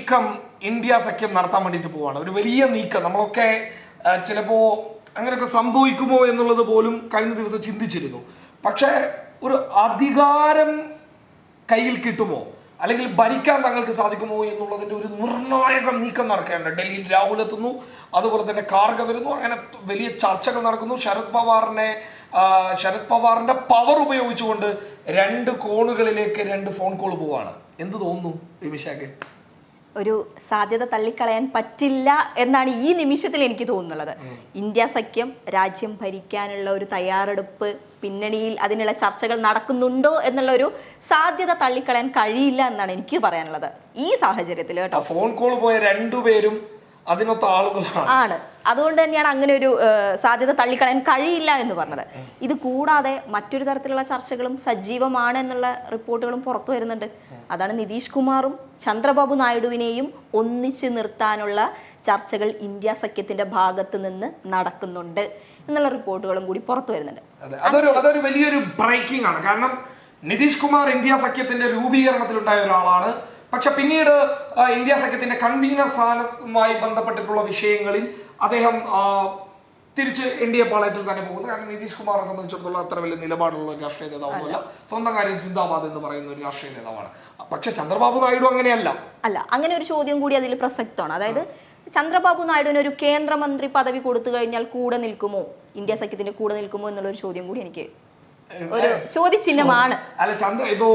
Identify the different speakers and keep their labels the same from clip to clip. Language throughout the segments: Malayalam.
Speaker 1: നീക്കം ഇന്ത്യ സഖ്യം നടത്താൻ വേണ്ടിയിട്ട് പോവാണ്. ഒരു വലിയ നീക്കം. നമ്മളൊക്കെ ചിലപ്പോൾ ചിലപ്പോ അങ്ങനെയൊക്കെ സംഭവിക്കുമോ എന്നുള്ളത് പോലും കഴിഞ്ഞ ദിവസം ചിന്തിച്ചിരുന്നു. പക്ഷേ ഒരു അധികാരം കയ്യിൽ കിട്ടുമോ? അല്ലെങ്കിൽ ഭരിക്കാൻ തങ്ങൾക്ക് സാധിക്കുമോ എന്നുള്ളതിന്റെ ഒരു നിർണായക നീക്കം നടക്കേണ്ട ഡൽഹിയിൽ രാഹുൽ എത്തുന്നു അതുപോലെ തന്നെ കാർഗ വരുന്നു അങ്ങനെ വലിയ ചർച്ചകൾ നടക്കുന്നു. ശരത് പവാറിനെ ശരത് പവാറിന്റെ പവർ ഉപയോഗിച്ചുകൊണ്ട് രണ്ട് കോണുകളിലേക്ക് രണ്ട് ഫോൺ കോൾ പോവാണ്. എന്ത് തോന്നുന്നു വിമിഷാക്ക്
Speaker 2: ഒരു സാധ്യത തള്ളിക്കളയാൻ പറ്റില്ല എന്നാണ് ഈ നിമിഷത്തിൽ എനിക്ക് തോന്നുന്നുള്ളത് ഇന്ത്യ സഖ്യം രാജ്യം ഭരിക്കാനുള്ള ഒരു തയ്യാറെടുപ്പ് പിന്നണിയിൽ അതിനുള്ള ചർച്ചകൾ നടക്കുന്നുണ്ടോ എന്നുള്ള ഒരു സാധ്യത തള്ളിക്കളയാൻ കഴിയില്ല എന്നാണ് എനിക്ക് പറയാനുള്ളത്. ഈ സാഹചര്യത്തിൽ കേട്ടോ.
Speaker 1: ഫോൺ കോൾ പോയ രണ്ടുപേരും അതിനൊത്ത ആളുകളാണ്.
Speaker 2: ആണ്. അതുകൊണ്ട് തന്നെയാണ് അങ്ങനെ ഒരു സാധ്യത തള്ളിക്കളയാൻ കഴിയില്ല എന്ന് പറഞ്ഞത്. ഇത് കൂടാതെ മറ്റൊരു തരത്തിലുള്ള ചർച്ചകളും സജീവമാണ് എന്നുള്ള റിപ്പോർട്ടുകളും പുറത്തു വരുന്നുണ്ട്. അതാണ് നിതീഷ് കുമാറും ചന്ദ്രബാബു നായിഡുവിനെയും ഒന്നിച്ച് നിർത്താനുള്ള ചർച്ചകൾ ഇന്ത്യ സഖ്യത്തിന്റെ ഭാഗത്ത് നിന്ന് നടക്കുന്നുണ്ട് എന്നുള്ള റിപ്പോർട്ടുകളും കൂടി പുറത്തു വരുന്നുണ്ട്.
Speaker 1: അതൊരു അതൊരു വലിയൊരു ബ്രേക്കിംഗ് ആണ്. കാരണം നിതീഷ് കുമാർ ഇന്ത്യ സഖ്യത്തിന്റെ രൂപീകരണത്തിലുണ്ടായ ഒരാളാണ്. പക്ഷെ പിന്നീട് ഇന്ത്യ സഖ്യത്തിന്റെ കൺവീനർ സ്ഥാനവുമായി ബന്ധപ്പെട്ടിട്ടുള്ള വിഷയങ്ങളിൽ അദ്ദേഹം തിരിച്ച് എൻ ഡി എ പാളയത്തിൽ തന്നെ പോകുന്നു. കാരണം നിതീഷ് കുമാറിനെ സംബന്ധിച്ചിടത്തോളം അത്ര വലിയ നിലപാടുള്ള ഒരു രാഷ്ട്രീയ നേതാവൊന്നുമല്ല സ്വന്തം കാര്യം സിന്ദാബാദ് എന്ന് പറയുന്ന ഒരു രാഷ്ട്രീയ നേതാവാണ്. പക്ഷെ ചന്ദ്രബാബു നായിഡു അങ്ങനെയല്ല.
Speaker 2: അല്ല അങ്ങനെ ഒരു ചോദ്യം കൂടി അതിൽ പ്രസക്തമാണ്. അതായത് ചന്ദ്രബാബു നായിഡുവിന് ഒരു കേന്ദ്രമന്ത്രി പദവി കൊടുത്തു കഴിഞ്ഞാൽ കൂടെ നിൽക്കുമോ? ഇന്ത്യ സഖ്യത്തിന്റെ കൂടെ നിൽക്കുമോ എന്നുള്ള ഒരു ചോദ്യം കൂടി എനിക്ക് ഒരു ചോദ്യചിഹ്നമാണ്.
Speaker 1: അല്ല ചന്ദ്ര ഇപ്പോ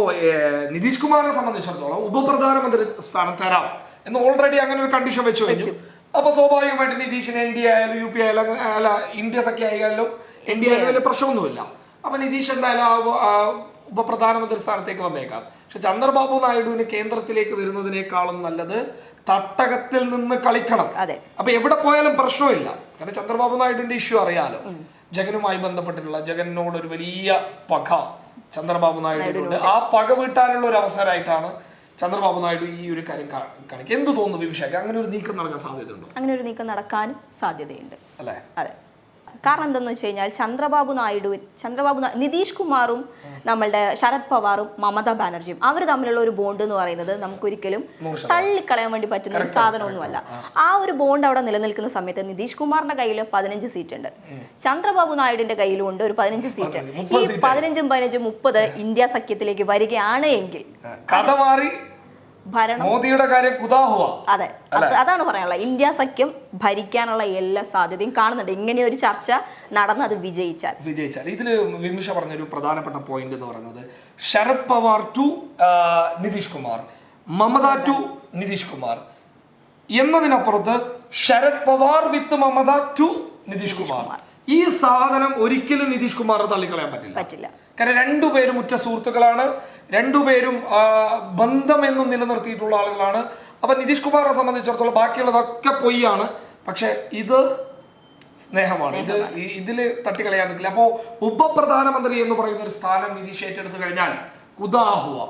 Speaker 1: നിതീഷ് കുമാറിനെ സംബന്ധിച്ചിടത്തോളം ഉപപ്രധാനമന്ത്രി സ്ഥാനം തരാം എന്ന് ഓൾറെഡി അങ്ങനെ ഒരു കണ്ടീഷൻ വെച്ചു കഴിഞ്ഞു. അപ്പൊ സ്വാഭാവികമായിട്ട് നിതീഷിന് എൻ ഡി ആയാലും യു പി ആയാലും അങ്ങനെ അല്ല ഇന്ത്യ സഖ്യ ആയാലും എൻ ഡി ആയാലും വലിയ പ്രശ്നമൊന്നുമില്ല. അപ്പൊ നിതീഷ് എന്തായാലും ഉപപ്രധാനമന്ത്രി സ്ഥാനത്തേക്ക് വന്നേക്കാം. പക്ഷെ ചന്ദ്രബാബു നായിഡുവിന് കേന്ദ്രത്തിലേക്ക് വരുന്നതിനേക്കാളും നല്ലത് തട്ടകത്തിൽ നിന്ന് കളിക്കണം. അപ്പൊ എവിടെ പോയാലും പ്രശ്നമില്ല. കാരണം ചന്ദ്രബാബു നായിഡുവിന്റെ ഇഷ്യൂ അറിയാലോ. ജഗനുമായി ബന്ധപ്പെട്ടിട്ടുള്ള ജഗനോട് ഒരു വലിയ പക ചന്ദ്രബാബു നായിഡുവിനുണ്ട്. ആ പക വീട്ടാനുള്ള ഒരു അവസരമായിട്ടാണ് ചന്ദ്രബാബു നായിഡു ഈ ഒരു കാര്യം കാണിക്കുക. എന്ത് തോന്നുന്നു വിഭിഷാക്ക് അങ്ങനെ ഒരു നീക്കം നടക്കാൻ സാധ്യതയുണ്ടോ?
Speaker 2: അങ്ങനെ ഒരു നീക്കം നടക്കാൻ സാധ്യതയുണ്ട്.
Speaker 1: അല്ലേ?
Speaker 2: അതെ. കാരണം എന്തെന്ന് വെച്ച് കഴിഞ്ഞാൽ ചന്ദ്രബാബു നായിഡു ചന്ദ്രബാബു നിതീഷ് കുമാറും നമ്മളുടെ ശരത് പവാറും മമതാ ബാനർജിയും അവർ തമ്മിലുള്ള ഒരു ബോണ്ട് എന്ന് പറയുന്നത് നമുക്കൊരിക്കലും തള്ളിക്കളയാൻ വേണ്ടി പറ്റുന്ന ഒരു സാധനമൊന്നുമല്ല ആ. ഒരു ബോണ്ട് അവിടെ നിലനിൽക്കുന്ന സമയത്ത് നിതീഷ് കുമാറിന്റെ കയ്യിൽ പതിനഞ്ച് സീറ്റ് ഉണ്ട് ചന്ദ്രബാബു നായിഡുവിന്റെ കയ്യിലും ഉണ്ട് ഒരു പതിനഞ്ച് സീറ്റ്. ഈ പതിനഞ്ചും പതിനഞ്ചും മുപ്പത് ഇന്ത്യ സഖ്യത്തിലേക്ക് വരികയാണ് എങ്കിൽ
Speaker 1: കഥ മാറി
Speaker 2: ഭരണം.
Speaker 1: മോദിയുടെ കാര്യം കുതാഹുവ.
Speaker 2: അതെ. അതാണ് പറയാനുള്ളത്. ഇന്ത്യ സഖ്യം ഭരിക്കാനുള്ള എല്ലാ സാധ്യതയും കാണുന്നുണ്ട്. ഇങ്ങനെ ഒരു ചർച്ച നടന്ന് അത് വിജയിച്ചാൽ.
Speaker 1: വിജയിച്ചാൽ. ഇതിൽ വിമിഷ പറഞ്ഞൊരു പ്രധാനപ്പെട്ട പോയിന്റ് എന്ന് പറയുന്നത് ശരത് പവാർ ടു നിതീഷ് കുമാർ. മമത ടു നിതീഷ് കുമാർ. എന്നതിനപ്പുറത്ത് ശരത് പവാർ വിത്ത് മമത ടു നിതീഷ് കുമാർ. ഈ സാധനം ഒരിക്കലും നിതീഷ് കുമാറിനെ തള്ളിക്കളയാൻ പറ്റില്ല.
Speaker 2: പറ്റില്ല.
Speaker 1: കാരണം രണ്ടുപേരും ഉറ്റ സുഹൃത്തുക്കളാണ്. രണ്ടുപേരും ബന്ധമെന്നും നിലനിർത്തിയിട്ടുള്ള ആളുകളാണ്. അപ്പൊ നിതീഷ് കുമാറിനെ സംബന്ധിച്ചിടത്തോളം ബാക്കിയുള്ളതൊക്കെ പൊയ്യാണ്. പക്ഷെ ഇത് സ്നേഹമാണ്. ഇത് ഇതിൽ ഇതിൽ തട്ടിക്കളയാൻ പറ്റില്ല. അപ്പോ ഉപപ്രധാനമന്ത്രി എന്ന് പറയുന്ന ഒരു സ്ഥാനം നിതീഷ് ഏറ്റെടുത്തു കഴിഞ്ഞാൽ കുദാഹുവ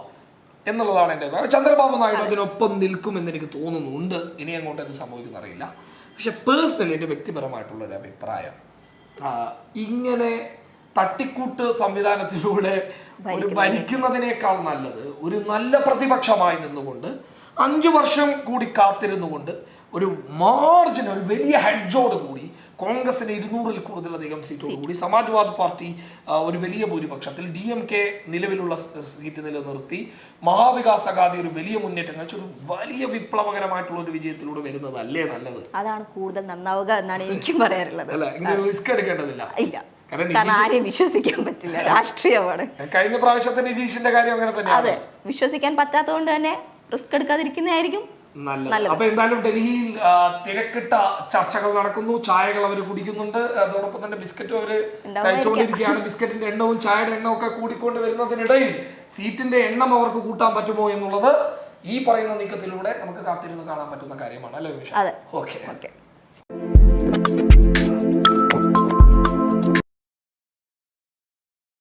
Speaker 1: എന്നുള്ളതാണ് എന്റെ അഭിപ്രായം. ചന്ദ്രബാബു നായിഡു അതിനൊപ്പം നിൽക്കും എന്ന് എനിക്ക് തോന്നുന്നുണ്ട്. ഇനി അങ്ങോട്ട് എന്ത് സംഭവിക്കുന്ന അറിയില്ല. പക്ഷെ പേഴ്സണലി എന്റെ വ്യക്തിപരമായിട്ടുള്ള ഒരു അഭിപ്രായം ഇങ്ങനെ തട്ടിക്കൂട്ട് സംവിധാനത്തിലൂടെ ഒരു ഭരിക്കുന്നതിനേക്കാൾ നല്ലത് ഒരു നല്ല പ്രതിപക്ഷമായി നിന്നുകൊണ്ട് അഞ്ചു വർഷം കൂടി കാത്തിരുന്നുകൊണ്ട് ഒരു മാർജിൻ ഒരു വലിയ ഹെഡ്ജോട് കൂടി കോൺഗ്രസിന് ഇരുന്നൂറിൽ കൂടുതലധികം സീറ്റോടുകൂടി സമാജ്വാദ് പാർട്ടി ഒരു വലിയ ഭൂരിപക്ഷത്തിൽ ഡി എം കെ നിലവിലുള്ള സീറ്റ് നിലനിർത്തി. മഹാവികാസ് അഗാദി ഒരു വലിയ മുന്നേറ്റം കഴിച്ച് ഒരു വലിയ വിപ്ലവകരമായിട്ടുള്ള ഒരു വിജയത്തിലൂടെ വരുന്നത് അല്ലേ നല്ലത്?
Speaker 2: അതാണ് കൂടുതൽ നന്നാവുക എന്നാണ് എനിക്കും പറയാറുള്ളത്.
Speaker 1: അല്ല ഇങ്ങനെ റിസ്ക് എടുക്കേണ്ടതില്ല.
Speaker 2: ഇല്ല. ആരെയും വിശ്വസിക്കാൻ പറ്റില്ല. രാഷ്ട്രീയമാണ്.
Speaker 1: കഴിഞ്ഞ പ്രാവശ്യത്തെ നിതീഷിന്റെ കാര്യം അങ്ങനെ തന്നെയാണ്.
Speaker 2: അതെ. വിശ്വസിക്കാൻ പറ്റാത്തതുകൊണ്ട് തന്നെ റിസ്ക് എടുക്കാതിരിക്കുന്നതായിരിക്കും.
Speaker 1: നല്ലത്. അപ്പൊ എന്തായാലും ഡൽഹിയിൽ തിരക്കിട്ട ചർച്ചകൾ നടക്കുന്നു. ചായകൾ അവർ കുടിക്കുന്നുണ്ട്. അതോടൊപ്പം തന്നെ ബിസ്ക്കറ്റും അവർ കഴിച്ചുകൊണ്ടിരിക്കുകയാണ്. ബിസ്ക്കറ്റിന്റെ എണ്ണവും ചായയുടെ എണ്ണവും ഒക്കെ കൂടിക്കൊണ്ട് വരുന്നതിനിടയിൽ സീറ്റിന്റെ എണ്ണം അവർക്ക് കൂട്ടാൻ പറ്റുമോ എന്നുള്ളത് ഈ പറയുന്ന നീക്കത്തിലൂടെ നമുക്ക് കാത്തിരുന്ന് കാണാൻ പറ്റുന്ന കാര്യമാണ്. അല്ലേ വിഷ
Speaker 2: ഓക്കെ.